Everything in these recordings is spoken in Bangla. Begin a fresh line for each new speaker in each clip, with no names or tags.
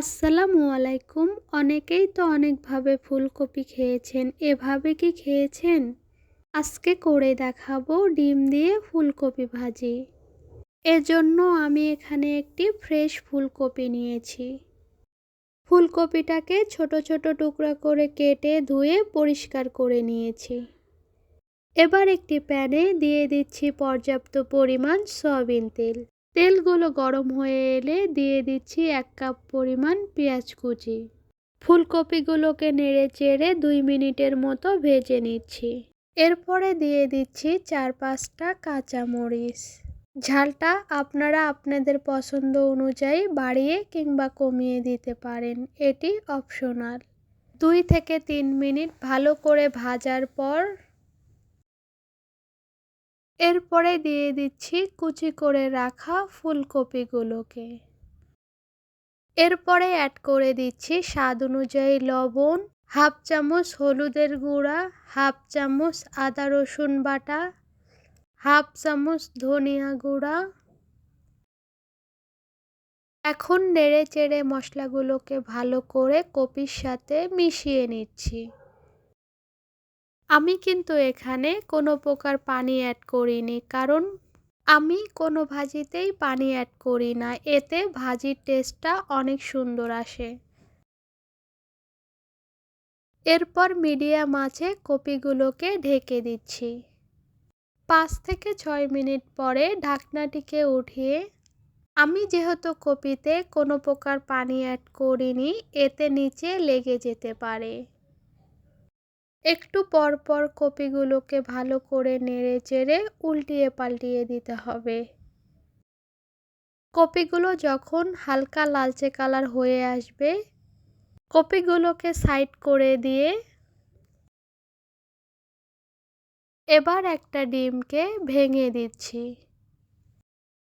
আসসালামু আলাইকুম। অনেকেই তো অনেকভাবে ফুলকপি খেয়েছেন। এভাবে কি খেয়েছেন? আজকে করে দেখাবো ডিম দিয়ে ফুলকপি ভাজি। এজন্য আমি এখানে একটি ফ্রেশ ফুলকপি নিয়েছি। ফুলকপিটাকে ছোট ছোট টুকরা করে কেটে ধুয়ে পরিষ্কার করে নিয়েছি। এবার একটি প্যানে দিয়ে দিচ্ছি পর্যাপ্ত পরিমাণ সয়াবিন তেল। তেলগুলো গরম হয়ে এলে দিয়ে দিচ্ছি এক কাপ পরিমাণ পেঁয়াজ কুচি। ফুলকপিগুলোকে নেড়ে চেড়ে দুই মিনিটের মতো ভেজে নিচ্ছি। এরপরে দিয়ে দিচ্ছি চার পাঁচটা কাঁচামরিচ। ঝালটা আপনারা আপনাদের পছন্দ অনুযায়ী বাড়িয়ে কিংবা কমিয়ে দিতে পারেন, এটি অপশনাল। দুই থেকে তিন মিনিট ভালো করে ভাজার পর এরপরে দিয়ে দিচ্ছি কুচি করে রাখা ফুলকপিগুলোকে। এরপরে অ্যাড করে দিচ্ছি স্বাদ অনুযায়ী লবণ, হাফ চামচ হলুদের গুঁড়া, হাফ চামচ আদা রসুন বাটা, হাফ চামচ ধনিয়া গুঁড়া। এখন নেড়ে চেড়ে মশলাগুলোকে ভালো করে কপির সাথে মিশিয়ে নিচ্ছি। আমি কিন্তু এখানে কোনো প্রকার পানি অ্যাড করিনি, কারণ আমি কোনো ভাজিতেই পানি অ্যাড করি না। এতে ভাজির টেস্টটা অনেক সুন্দর আসে। এরপর মিডিয়াম আছে, কপিগুলোকে ঢেকে দিচ্ছি। পাঁচ থেকে ছয় মিনিট পরে ঢাকনাটিকে উঠিয়ে আমি যেহেতু কপিতে কোনো প্রকার পানি অ্যাড করিনি, এতে নিচে লেগে যেতে পারে। একটু পর পর কপিগুলোকে ভালো করে নেড়ে চেড়ে উল্টিয়ে পাল্টিয়ে দিতে হবে। কপিগুলো যখন হালকা লালচে কালার হয়ে আসবে, কপিগুলোকে সাইড করে দিয়ে এবার একটা ডিমকে ভেঙে দিচ্ছি।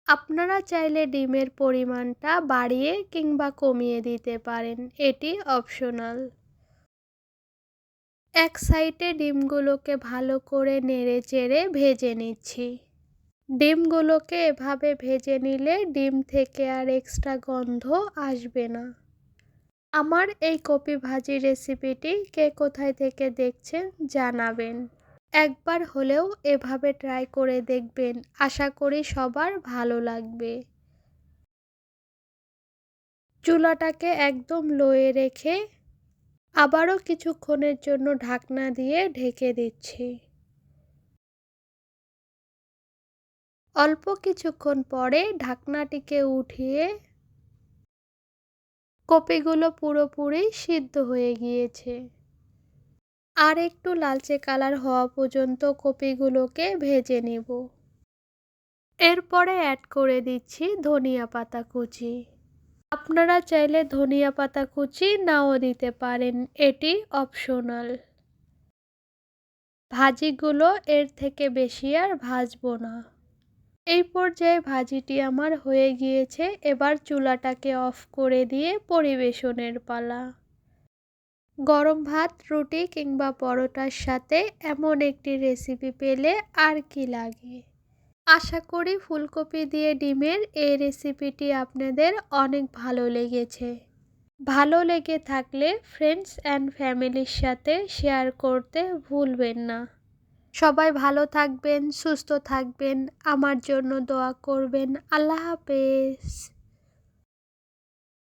আপনারা চাইলে ডিমের পরিমাণটা বাড়িয়ে কিংবা কমিয়ে দিতে পারেন, এটি অপশনাল। এক সাইডে ডিমগুলোকে ভালো করে নেড়ে চেড়ে ভেজে নিচ্ছি। ডিমগুলোকে এভাবে ভেজে নিলে ডিম থেকে আর এক্সট্রা গন্ধ আসবে না। আমার এই কপি ভাজি রেসিপিটি কে কোথায় থেকে দেখছেন জানাবেন। একবার হলেও এভাবে ট্রাই করে দেখবেন, আশা করি সবার ভালো লাগবে। চুলাটাকে একদম লোয়ে রেখে আবারও কিছুক্ষণের জন্য ঢাকনা দিয়ে ঢেকে দিচ্ছি। অল্প কিছুক্ষণ পরে ঢাকনাটিকে উঠিয়ে কপিগুলো পুরোপুরি সিদ্ধ হয়ে গিয়েছে। আর একটু লালচে কালার হওয়া পর্যন্ত কপিগুলোকে ভেজে নেব। এরপরে অ্যাড করে দিচ্ছি ধনিয়া পাতা কুচি। আপনারা চাইলে ধনিয়া পাতা কুচি নাও দিতে পারেন। এটি অপশনাল ভাজিগুলো এর থেকে বেশি আর ভাজবো না। এই পর্যায়ে ভাজিটি আমার হয়ে গিয়েছে। এবার চুলাটাকে অফ করে দিয়ে পরিবেশনের পালা। গরম ভাত, রুটি কিংবা পরোটার সাথে এমন একটি রেসিপি পেলে আর কি লাগে? আশা করি ফুলকপি দিয়ে ডিমের এই রেসিপিটি আপনাদের অনেক ভালো লেগেছে। ভালো লেগে থাকলে ফ্রেন্ডস অ্যান্ড ফ্যামিলির সাথে শেয়ার করতে ভুলবেন না। সবাই ভালো থাকবেন, সুস্থ থাকবেন, আমার জন্য দোয়া করবেন। আল্লাহ হাফেজ।